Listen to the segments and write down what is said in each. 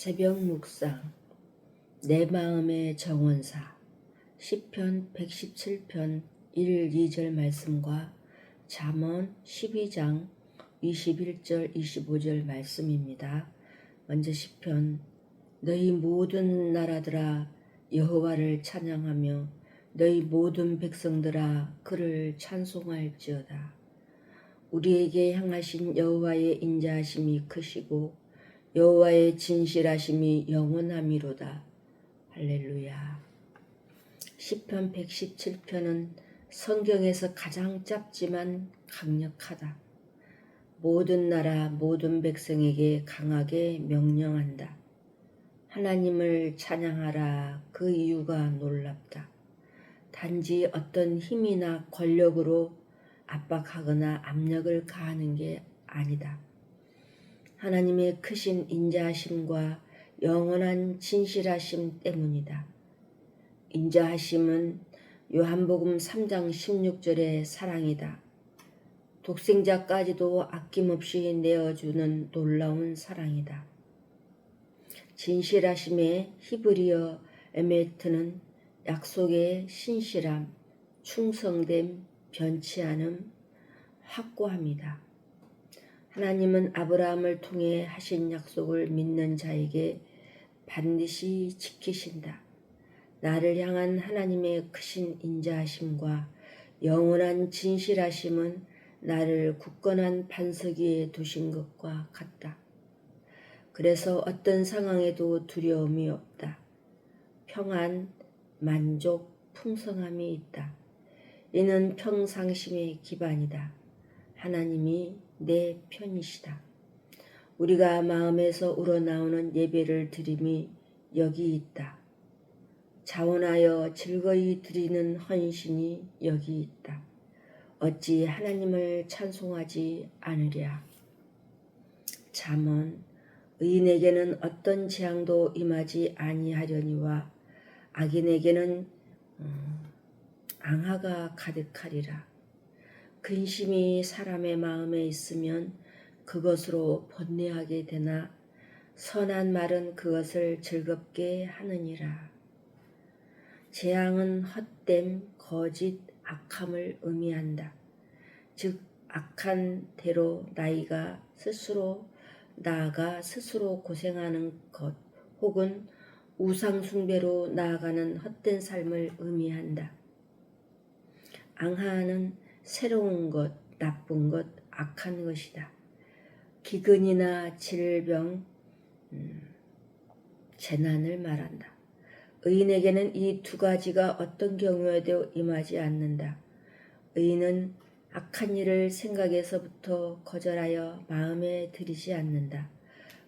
새벽 묵상 내 마음의 정원사 시편 117편 1, 2절 말씀과 잠언 12장 21절 25절 말씀입니다. 먼저 시편 너희 모든 나라들아 여호와를 찬양하며 너희 모든 백성들아 그를 찬송할지어다. 우리에게 향하신 여호와의 인자하심이 크시고 여호와의 진실하심이 영원함이로다. 할렐루야. 시편 117편은 성경에서 가장 짧지만 강력하다. 모든 나라 모든 백성에게 강하게 명령한다. 하나님을 찬양하라. 그 이유가 놀랍다. 단지 어떤 힘이나 권력으로 압박하거나 압력을 가하는 게 아니다. 하나님의 크신 인자하심과 영원한 진실하심 때문이다. 인자하심은 요한복음 3장 16절의 사랑이다. 독생자까지도 아낌없이 내어주는 놀라운 사랑이다. 진실하심의 히브리어 에메트는 약속의 신실함, 충성됨, 변치 않음, 확고함이다. 하나님은 아브라함을 통해 하신 약속을 믿는 자에게 반드시 지키신다. 나를 향한 하나님의 크신 인자하심과 영원한 진실하심은 나를 굳건한 반석 위에 두신 것과 같다. 그래서 어떤 상황에도 두려움이 없다. 평안, 만족, 풍성함이 있다. 이는 평상심의 기반이다. 하나님이 내 편이시다. 우리가 마음에서 우러나오는 예배를 드림이 여기 있다. 자원하여 즐거이 드리는 헌신이 여기 있다. 어찌 하나님을 찬송하지 않으랴. 잠언 의인에게는 어떤 재앙도 임하지 아니하려니와 악인에게는 음, 앙하가 가득하리라. 근심이 사람의 마음에 있으면 그것으로 번뇌하게 되나 선한 말은 그것을 즐겁게 하느니라. 재앙은 헛됨, 거짓, 악함을 의미한다. 즉 악한 대로 나이가 스스로 나아가 스스로 고생하는 것 혹은 우상 숭배로 나아가는 헛된 삶을 의미한다. 앙하는 새로운 것, 나쁜 것, 악한 것이다. 기근이나 질병, 음, 재난을 말한다. 의인에게는 이 두 가지가 어떤 경우에도 임하지 않는다. 의인은 악한 일을 생각에서부터 거절하여 마음에 들이지 않는다.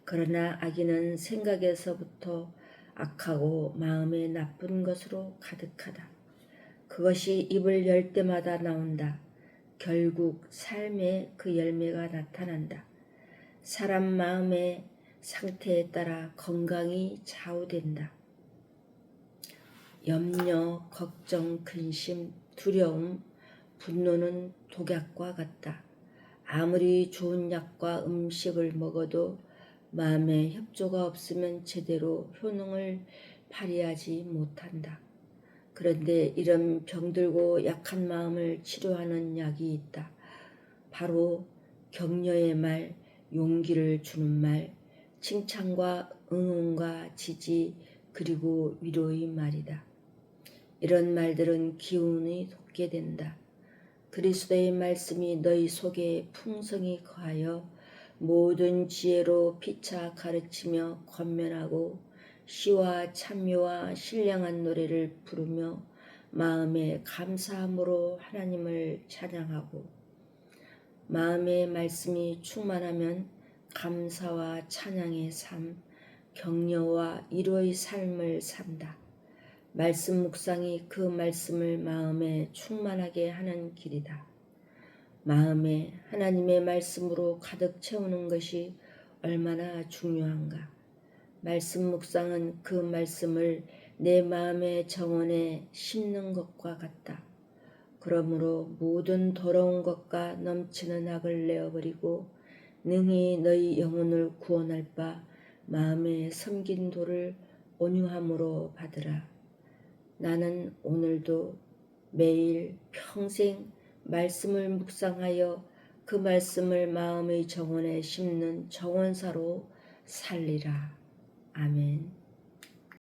그러나 악인은 생각에서부터 악하고 마음에 나쁜 것으로 가득하다. 그것이 입을 열 때마다 나온다. 결국 삶의 그 열매가 나타난다. 사람 마음의 상태에 따라 건강이 좌우된다. 염려, 걱정, 근심, 두려움, 분노는 독약과 같다. 아무리 좋은 약과 음식을 먹어도 마음에 협조가 없으면 제대로 효능을 발휘하지 못한다. 그런데 이런 병들고 약한 마음을 치료하는 약이 있다. 바로 격려의 말, 용기를 주는 말, 칭찬과 응원과 지지, 그리고 위로의 말이다. 이런 말들은 기운이 돋게 된다. 그리스도의 말씀이 너희 속에 풍성히 거하여 모든 지혜로 피차 가르치며 권면하고 시와 찬미와 신령한 노래를 부르며 마음의 감사함으로 하나님을 찬양하고 마음의 말씀이 충만하면 감사와 찬양의 삶, 격려와 이로의 삶을 산다. 말씀 묵상이 그 말씀을 마음에 충만하게 하는 길이다. 마음에 하나님의 말씀으로 가득 채우는 것이 얼마나 중요한가. 말씀 묵상은 그 말씀을 내 마음의 정원에 심는 것과 같다. 그러므로 모든 더러운 것과 넘치는 악을 내어버리고 능히 너희 영혼을 구원할 바 마음에 섬긴 도를 온유함으로 받으라. 나는 오늘도 매일 평생 말씀을 묵상하여 그 말씀을 마음의 정원에 심는 정원사로 살리라. 아멘.